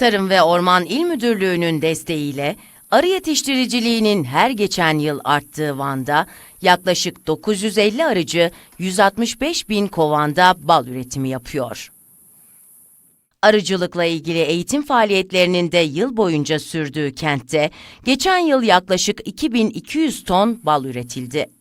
Tarım ve Orman İl Müdürlüğü'nün desteğiyle arı yetiştiriciliğinin her geçen yıl arttığı Van'da yaklaşık 950 arıcı 165 bin kovanda bal üretimi yapıyor. Arıcılıkla ilgili eğitim faaliyetlerinin de yıl boyunca sürdüğü kentte geçen yıl yaklaşık 2200 ton bal üretildi.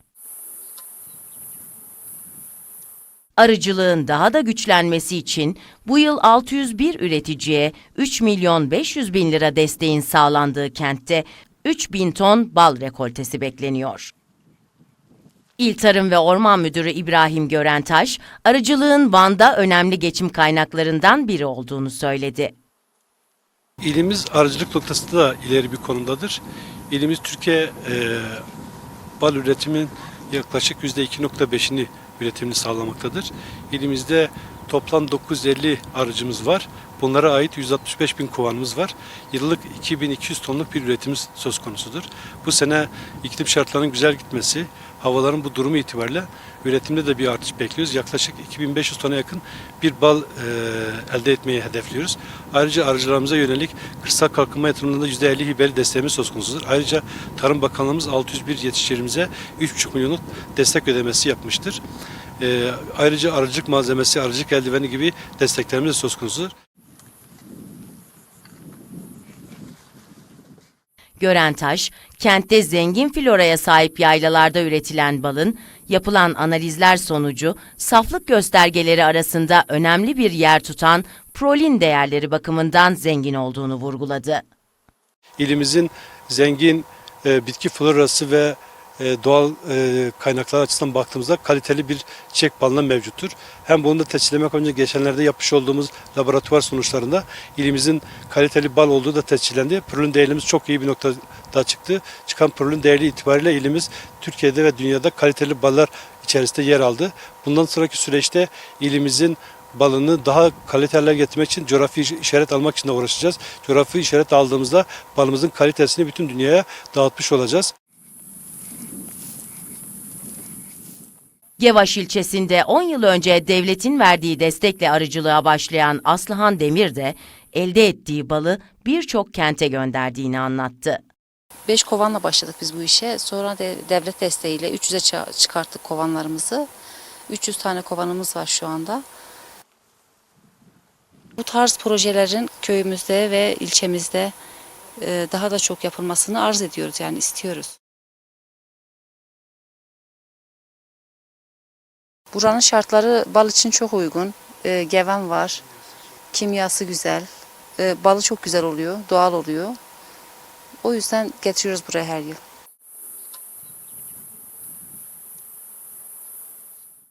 Arıcılığın daha da güçlenmesi için bu yıl 601 üreticiye 3 milyon 500 bin lira desteğin sağlandığı kentte 3 bin ton bal rekoltesi bekleniyor. İl Tarım ve Orman Müdürü İbrahim Görentaş, arıcılığın Van'da önemli geçim kaynaklarından biri olduğunu söyledi. İlimiz arıcılık noktasında da ileri bir konumdadır. İlimiz Türkiye e, bal üretimin yaklaşık %2.5'ini üretimini sağlamaktadır. İlimizde toplam 950 arıcımız var. Bunlara ait 165 bin kovanımız var. Yıllık 2200 tonluk bir üretimimiz söz konusudur. Bu sene iklim şartlarının güzel gitmesi, havaların bu durumu itibariyle üretimde de bir artış bekliyoruz. Yaklaşık 2500 tona yakın bir bal e, elde etmeyi hedefliyoruz. Ayrıca arıcılarımıza yönelik kırsal kalkınma yatırımlarında %50 hibeli desteğimiz söz konusudur. Ayrıca Tarım Bakanlığımız 601 yetiştiricimize 3,5 milyonluk destek ödemesi yapmıştır. E, ayrıca arıcılık malzemesi, arıcılık eldiveni gibi desteklerimiz de söz konusudur. Görentaş, kentte zengin floraya sahip yaylalarda üretilen balın, yapılan analizler sonucu saflık göstergeleri arasında önemli bir yer tutan prolin değerleri bakımından zengin olduğunu vurguladı. İlimizin zengin e, bitki florası ve doğal e, kaynaklar açısından baktığımızda kaliteli bir çiçek balına mevcuttur. Hem bunu da tescillemek önce geçenlerde yapmış olduğumuz laboratuvar sonuçlarında ilimizin kaliteli bal olduğu da tescillendi. Prolin değerimiz çok iyi bir noktada çıktı. Çıkan prolin değeri itibariyle ilimiz Türkiye'de ve dünyada kaliteli ballar içerisinde yer aldı. Bundan sonraki süreçte ilimizin balını daha kaliteli getirmek için coğrafi işaret almak için de uğraşacağız. Coğrafi işaret aldığımızda balımızın kalitesini bütün dünyaya dağıtmış olacağız. Gevaş ilçesinde 10 yıl önce devletin verdiği destekle arıcılığa başlayan Aslıhan Demir de elde ettiği balı birçok kente gönderdiğini anlattı. 5 kovanla başladık biz bu işe. Sonra de, devlet desteğiyle 300'e ça- çıkarttık kovanlarımızı. 300 tane kovanımız var şu anda. Bu tarz projelerin köyümüzde ve ilçemizde e, daha da çok yapılmasını arz ediyoruz yani istiyoruz. Buranın şartları bal için çok uygun. E, geven var, kimyası güzel, e, balı çok güzel oluyor, doğal oluyor. O yüzden getiriyoruz buraya her yıl.